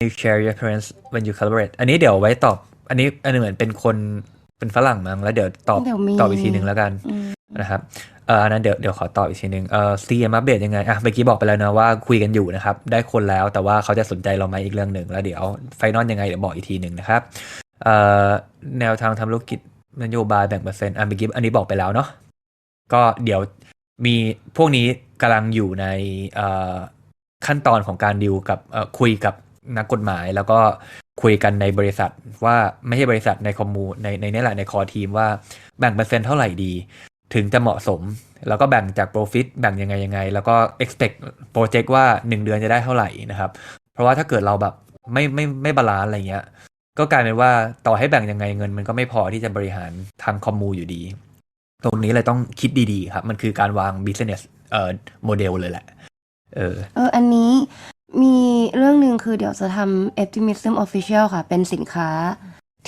you share your preference when you collaborate อันนี้เดี๋ยวไว้ตอบ อันนี้อันนี้เหมือนเป็นคนเป็นฝรั่งมั้งแล้วเดี๋ยวตอบเดี๋ยวมีตอบอีกทีหนึ่งแล้วกันอืมนะครับเอ่ออันนั้นเดี๋ยวเดี๋ยวขอตอบอีกทีหนึ่งเอ่อ CM อัปเดตยังไงอะเมื่อกี้บอกไปแล้วนะว่าคุยกันอยู่นะครับ ได้คนแล้วแต่ว่าเขาจะสนใจเราไหมอีกเรื่องหนึ่งแล้วเดี๋ยวไฟนอลยังไงเดี๋ยวบอกอีกทีหนึ่งนะครับเอ่อแนวทางทำธุรกิจนโยบายแบ่งเปอร์เซ็นต์อะเมื่อกี้อันนี้บอกไปแล้วเนาะก็เดี๋ยวมีพวกนี้กำลังอยู่ในเอ่อขั้นตอนของการดิวกับเอ่อคุยกับ นักกฎหมาย แล้วก็คุยกันในบริษัทว่าไม่ใช่บริษัทในคอมมูในในนี่แหละในคอทีมว่าแบ่งเปอร์เซ็นต์เท่าไหร่ดี ถึงจะเหมาะสม แล้วก็แบ่งจาก profit แบ่งยังไงยังไง แล้วก็ expect project ว่า 1 เดือนจะได้เท่าไหร่นะครับ เพราะว่าถ้าเกิดเราแบบไม่ไม่ไม่บาลานซ์อะไรเงี้ยก็กลายเป็นว่าต่อให้แบ่งยังไงเงิน มันก็ไม่พอที่จะบริหารทางคอมมูอยู่ดี ตรงนี้เลยต้องคิดดีๆครับ มันคือการวาง business เอ่อโมเดลเลยแหละ เออ เออ อันนี้ มีเรื่องหนึ่งคือเดี๋ยวจะทำ Optimism Official ค่ะ เป็นสินค้า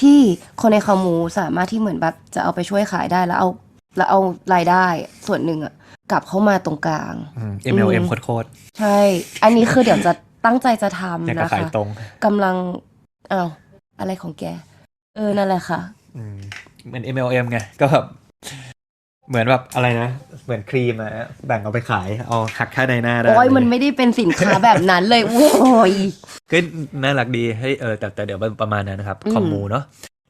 ที่คนในคอมมูสามารถที่เหมือนแบบจะเอาไปช่วยขายได้แล้วเอาแล้วเอารายได้ส่วนหนึ่งอะกลับเข้ามาตรงกลางอืม MLM อืมโคตรใช่ อันนี้คือเดี๋ยวจะตั้งใจจะๆอยากทำจะนะขายคะตรงกำลังอ้าวอะไรของแก เออ นั่นแหละค่ะอืมเหมือน MLM ไง ก็แบบ เหมือนแบบอะไรนะ เหมือนครีมอะแบ่งเอาไปขาย เอาหักค่าในหน้าได้โอ้ยมันไม่ได้เป็นสินค้าแบบนั้นเลยโอ้ยก็น่ารักดีให้ยเออแต่แต่เดี๋ยวประมาณนั้นนะครับอืมคอมมูเนาะ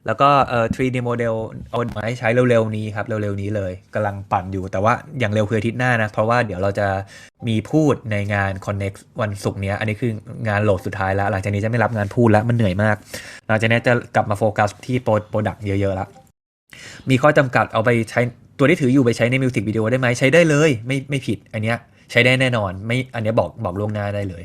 แล้วก็เอ่อ 3D โมเดลเอามาให้ใช้เร็วๆนี้ครับ เร็วๆนี้เลยกำลังปั่นอยู่แต่ว่าอย่างเร็วคืออาทิตย์หน้านะ เพราะว่าเดี๋ยวเราจะมีพูดในงาน Connect วันศุกร์เนี้ยอันนี้คืองานโหลดสุดท้ายแล้ว หลังจากนี้จะไม่รับงานพูดแล้วมันเหนื่อยมาก หลังจากนี้จะกลับมาโฟกัสที่โปรโปรดักต์เยอะๆละมีข้อจำกัดเอาไปใช้ ตัวที่ถืออยู่ไปใช้ในมิวสิกวิดีโอได้ไหมใช้ได้เลย ไม่ไม่ผิดอันเนี้ยใช้ได้แน่นอน ไม่อันเนี้ยบอกบอกล่วงหน้าได้เลย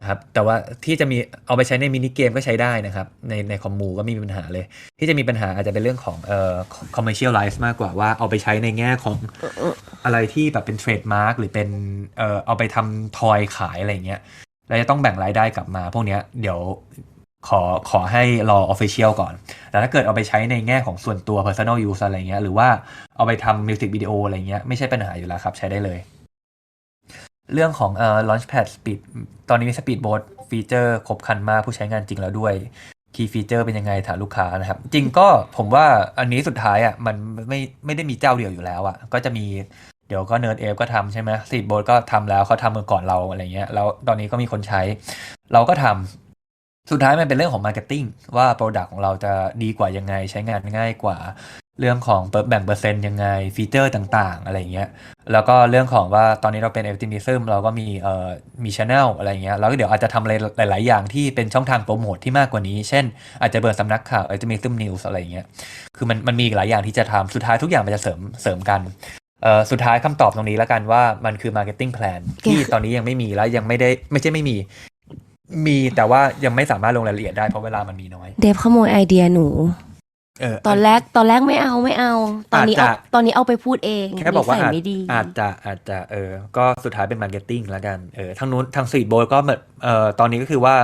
นะครับแต่ว่าที่จะมีเอาไปใช้ในมินิเกมก็ใช้ได้นะครับ ในในคอมมูก็ไม่มีปัญหาเลย ที่จะมีปัญหาอาจจะเป็นเรื่องของเอ่อ commercialize มากกว่าว่าเอาไปใช้ในแง่ของอะไรที่แบบเป็นเทรดมาร์กหรือเป็นเอ่อเอาไปทำทอยขายอะไรเงี้ยแล้วจะต้องแบ่งรายได้กลับมา พวกเนี้ยเดี๋ยว ขอขอให้รอ Official ก่อน แต่ถ้าเกิดเอาไปใช้ในแง่ของส่วนตัว personal use อะไรเงี้ย หรือว่าเอาไปทำมิวสิกวิดีโออะไรเงี้ย ไม่ใช่ปัญหาอยู่แล้วครับ ใช้ได้เลย เรื่องของเอ่อ launchpad speed ตอนนี้มี speedboat ฟีเจอร์ครบครันมากผู้ใช้งานจริงแล้วด้วย key feature เป็นยังไงถามลูกค้านะครับ จริงก็ผมว่าอันนี้สุดท้ายอะมันไม่ไม่ได้มีเจ้าเดียวอยู่แล้วอะก็จะมีเดี๋ยวก็เนิร์ดเอฟก็ทำใช่ไหมสีดโบก็ทำแล้วเขาทำมาก่อนเราอะไรเงี้ยแล้วตอนนี้ก็มีคนใช้ เราก็ทำ สุดท้ายมันเป็นเรื่องของ Marketing ว่า Product ของเราจะดีกว่ายังไงใช้งานง่ายกว่า เรื่องของเปิดแบ่งเปอร์เซ็นต์ยังไงฟีเจอร์ต่างๆ อะไรเงี้ยแล้วก็เรื่องของว่าตอนนี้เราเป็น Optimism เราก็มีเอ่อมี Channel อะไรเงี้ยแล้วก็เดี๋ยวอาจจะทำอะไรหลาย ๆ อย่างที่เป็นช่องทางโปรโมทที่มากกว่านี้ เช่น อาจจะเปิดสำนักข่าว Optimism News อะไรเงี้ยคือมันมันมีหลายอย่างที่จะทำสุดท้ายทุกอย่างมันจะเสริมเสริมกันเอ่อสุดท้ายคำตอบตรงนี้แล้วกันว่ามันคือ Marketing Plan ที่ตอนนี้ยังไม่มีและยังไม่ได้ไม่ใช่ไม่มี มีแต่ว่ายังไม่สามารถลงรายละเอียดได้เพราะเวลามันมีน้อย เดฟขโมยไอเดียหนู เออตอนแรกตอนแรกไม่เอาไม่เอา ตอนนี้เอาอาจจะตอนนี้เอาไปพูดเองแค่บอกว่านิสัยอาจไม่ดีอาจจะอาจจะเออ ก็สุดท้ายเป็นมาร์เก็ตติ้งแล้วกันเออทางนู้นทางสีดโบยก็แบบเอ่อตอนนี้ก็คือว่า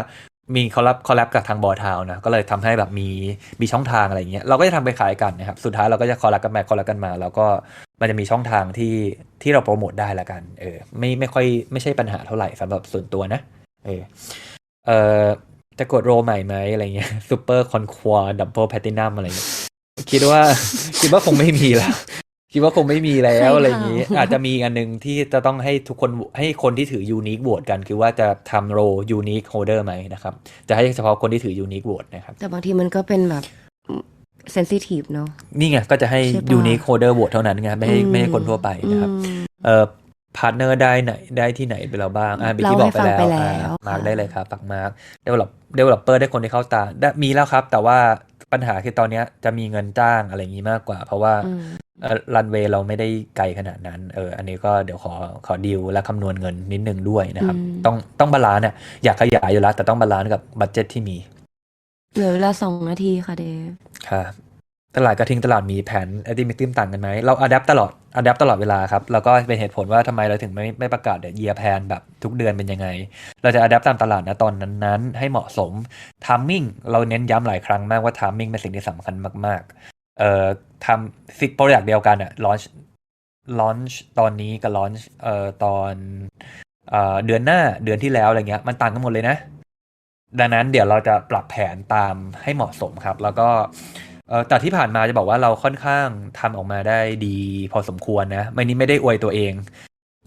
มีคอลแลบคอลแลบกับทางบอทาวนะก็เลยทำให้แบบมีมีช่องทางอะไรอย่างเงี้ยเราก็จะทำไปขายกันนะครับสุดท้ายเราก็จะคอลแลบกันมาคอลแลบกันมา แล้วก็มันจะมีช่องทางที่ที่เราโปรโมทได้ละกัน เออ ไม่ไม่ค่อยไม่ใช่ปัญหาเท่าไหร่สำหรับส่วนตัวนะ เออ เออจะกดโรใหม่ไหมอะไรเงี้ยซูเปอร์คอนควอดับเบิลแพตินัมอะไรเงี้ยคิดว่าคิดว่าคงไม่มีแล้วคิดว่าคงไม่มีแล้วใช่ค่ะอะไรอย่างนี้ อาจจะมีอันหนึงที่จะต้องให้ทุกคนให้คนที่ถือยูนิคโหวตกัน คือว่าจะทำโรยูนิคโฮเดอร์ไหมนะครับ จะให้เฉพาะคนที่ถือยูนิคโหวตนะครับ แต่บางทีมันก็เป็นแบบเซนซิทีฟเนาะนี่ไงก็จะให้ใช่ปะยูนิคโฮเดอร์โหวตเท่านั้นไงไม่ให้ไม่ให้คนทั่วไปนะครับอืมเอ่อ พาร์ทเนอร์ได้ไหนได้ที่ไหนไปแล้วบ้างอ่าบิเล่าที่บอกไปให้ฟังแล้วไปแล้วมาร์กค่ะได้เลยครับฝากมาร์กเดเวลลอปเดเวลลอปเปอร์ได้คนที่เข้าตาได้มีแล้วครับ แต่ว่าปัญหาคือตอนเนี้ยจะมีเงินจ้างอะไรอย่างนี้มากกว่า เพราะว่าอืมรันเวย์เราไม่ได้ไกลขนาดนั้นเอออันนี้ก็เดี๋ยวขอขอดีลและคำนวณเงินนิดนึงด้วยนะครับอืมต้องต้องบาลานซ์เนี่ยอยากขยายอยู่แล้วแต่ต้องบาลานซ์กับบัตเจ็ตที่มีเหลือเวลาสองนาทีค่ะเดฟครับ ตลาดกระทิงตลาดมีแผนไอติมิติมต่างกันไหมเราอัดแอปตลอดอัดแอปตลอดเวลาครับ แล้วก็เป็นเหตุผลว่าทำไมเราถึงไม่ไม่ประกาศเยียร์แพนแบบทุกเดือนเป็นยังไง เราจะอัดแอปตามตลาดนะตอนนั้นๆ ให้เหมาะสมทามมิ่งเราเน้นย้ำหลายครั้งมากว่าทามมิ่งเป็นสิ่งที่สำคัญมากๆ เอ่อทำฟิกโปรดักต์เดียวกันอะลอนช์ลอนช์ตอนนี้กับลอนช์เอ่อตอนเอ่อเดือนหน้าเดือนที่แล้วอะไรเงี้ยมันต่างกันหมดเลยนะ ดังนั้นเดี๋ยวเราจะปรับแผนตามให้เหมาะสมครับ แล้วก็ แต่ที่ผ่านมาจะบอกว่าเราค่อนข้างทำออกมาได้ดีพอสมควรนะไม่นี้ไม่ได้อวยตัวเอง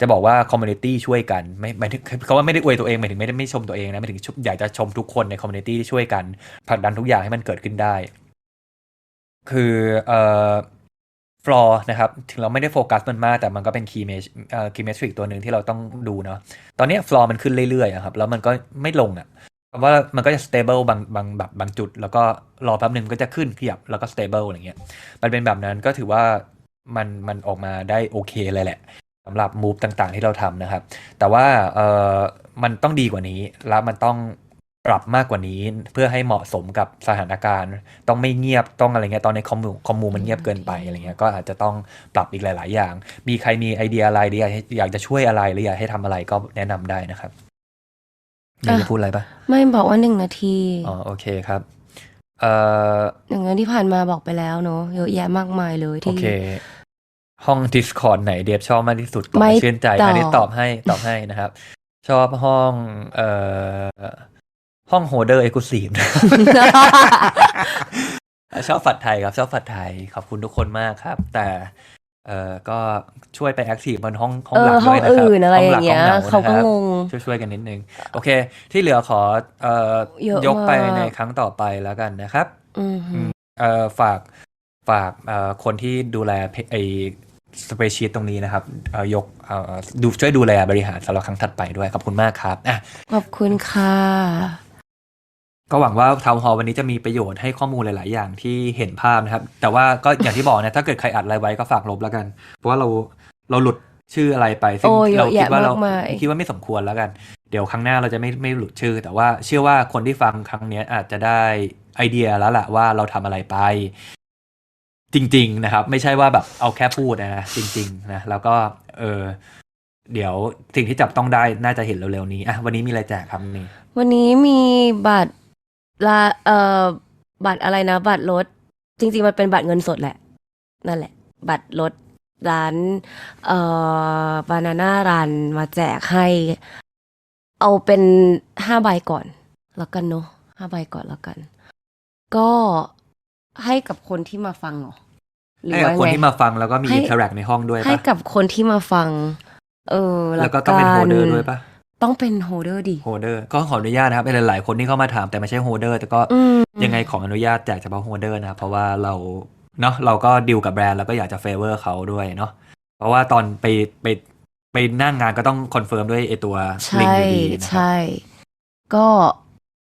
จะบอกว่าคอมมูนิตี้ช่วยกันไม่หมายถึงเขาว่าไม่ได้อวยตัวเองหมายถึงไม่ได้ไม่ชมตัวเองนะหมายถึงอยากจะชมทุกคนในคอมมูนิตี้ที่ช่วยกันผลักดันทุกอย่างให้มันเกิดขึ้นได้ คือเอ่อฟลอร์นะครับถึงเราไม่ได้โฟกัสมันมาก แต่มันก็เป็นคีย์เมเอ่อคีย์เมทริกตัวหนึ่งที่เราต้องดูเนาะตอนนี้ฟลอร์มันขึ้นเรื่อยๆครับแล้วมันก็ไม่ลงอะเพราะ ว่ามันก็จะ stable บางบางแบบบางจุด แล้วก็รอแป๊บหนึ่งก็จะขึ้นขยับแล้วก็ stable อะไรเงี้ย มันเป็นแบบนั้นก็ถือว่ามันมันออกมาได้โอเคเลยแหละสำหรับ move ต่างๆที่เราทำนะครับ แต่ว่าเออมันต้องดีกว่านี้ แล้วมันต้องปรับมากกว่านี้เพื่อให้เหมาะสมกับสถานการณ์ ต้องไม่เงียบต้องอะไรเงี้ยตอนในคอมมูคอมมูมันเงียบเกินไปอะไรเงี้ยก็อาจจะต้องปรับอีกหลาย ๆ อย่าง มีใครมีไอเดียอะไรหรืออยากให้อยากจะช่วยอะไรหรืออยากให้ทำอะไรก็แนะนำได้นะครับ มีจะพูดอะไรปะไม่บอกว่าหนึ่งนาทีอ๋อโอเคครับเอ่อหนึ่งนาทีที่ผ่านมาบอกไปแล้วเนอะเยอะแยะมากมายเลยโอที่เค ห้อง Discord ไหนเดฟชอบมากที่สุดก่อนไม่ชื่นใจตอบอันนี้ตอบให้ตอบให้นะครับ ชอบห้องเอ่อห้องโฮเดอร์เอ็กซ์คลูซีฟชอบฝัดไทยครับ ชอบฝัดไทยขอบคุณทุกคนมากครับ แต่ เอ่อก็ช่วยไปแอคทีฟบนห้องห้องเอหลัอกห้ด้องวยนะครับอื่นอะไรห้อหลัย่างเงี้ยห้หนเขาก็นะครับงงช่วยช่วยกันนิดนึง โอเค ที่เหลือขอเอ่อเยอะยกไปมากในครั้งต่อไปแล้วกันนะครับอืมฮึเอ่อฝากฝากเอ่อคนที่ดูแลเพไอสเปรชีตตรงนี้นะครับเอ่อยกเอ่อดูช่วยดูแลบริหารสำหรับครั้งถัดไปด้วยขอบคุณมากครับอะขอบคุณค่ะ ก็หวังว่าทาวน์ฮอลวันนี้จะมีประโยชน์ให้ข้อมูลหลาย ๆ อย่างที่เห็นภาพนะครับ แต่ว่าก็อย่างที่บอกนะ ถ้าเกิดใครอัดอะไรไว้ก็ฝากลบแล้วกัน เพราะว่าเราเราหลุดชื่ออะไรไปซึ่งโอ้เยอะเราคิดว่าเราแยะมากมายคิดว่าไม่สมควรแล้วกัน เดี๋ยวครั้งหน้าเราจะไม่ไม่หลุดชื่อ แต่ว่าเชื่อว่าคนที่ฟังครั้งเนี้ยอาจจะได้ไอเดียแล้วล่ะว่าเราทำอะไรไป จริง ๆ นะครับ ไม่ใช่ว่าแบบเอาแค่พูดนะจริง ๆ นะแล้วก็ เออเดี๋ยวสิ่งที่จับต้องได้น่าจะเห็นเร็ว ๆ นี้อะวันนี้มีอะไรแจกครับนี่วันนี้มีบัตร ลาเอ่อบัตรอะไรนะ บัตรรถ จริง ๆ มันเป็นบัตรเงินสดแหละ นั่นแหละ บัตรรถร้านเอ่อบานาน่ารันมาแจกให้ เอาเป็นห้าใบก่อน แล้วกันเนาะห้าใบก่อนแล้วกัน ก็ให้กับคนที่มาฟังเหรอหรือให้กับว่าคนไง ที่มาฟังแล้วก็มีให้ อินเทอร์แอคในห้องด้วยให้ปะกับคนที่มาฟัง เออแล้วก็ต้องเป็นโฮเดอร์ด้วยปะ ต้องเป็นโฮเดอร์ดิโฮเดอร์ก็ขออนุญาตนะครับเป็นหลายๆคนที่เข้ามาถามแต่ไม่ใช่โฮเดอร์แต่ก็อืมยังไงขออนุญาตแจกเฉพาะโฮเดอร์นะครับเพราะว่าเราเนาะเราก็ดิวกับแบรนด์แล้วก็อยากจะเฟเวอร์เขาด้วยเนาะเพราะว่าตอนไปไปไปนั่งงานก็ต้องคอนเฟิร์มด้วยไอตัวลิงใช่ก์อยู่ดีนะครับใช่ ก็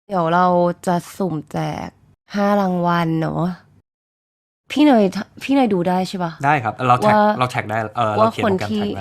เดี๋ยวเราจะสุ่มแจกห้ารางวัลเนาะพี่เนยพี่เนยดูได้ใช่ปะได้ครับ เราแท็กว่า เราแท็กได้เออเราว่าเขียนคนโปรแกรมที่แท็กไว้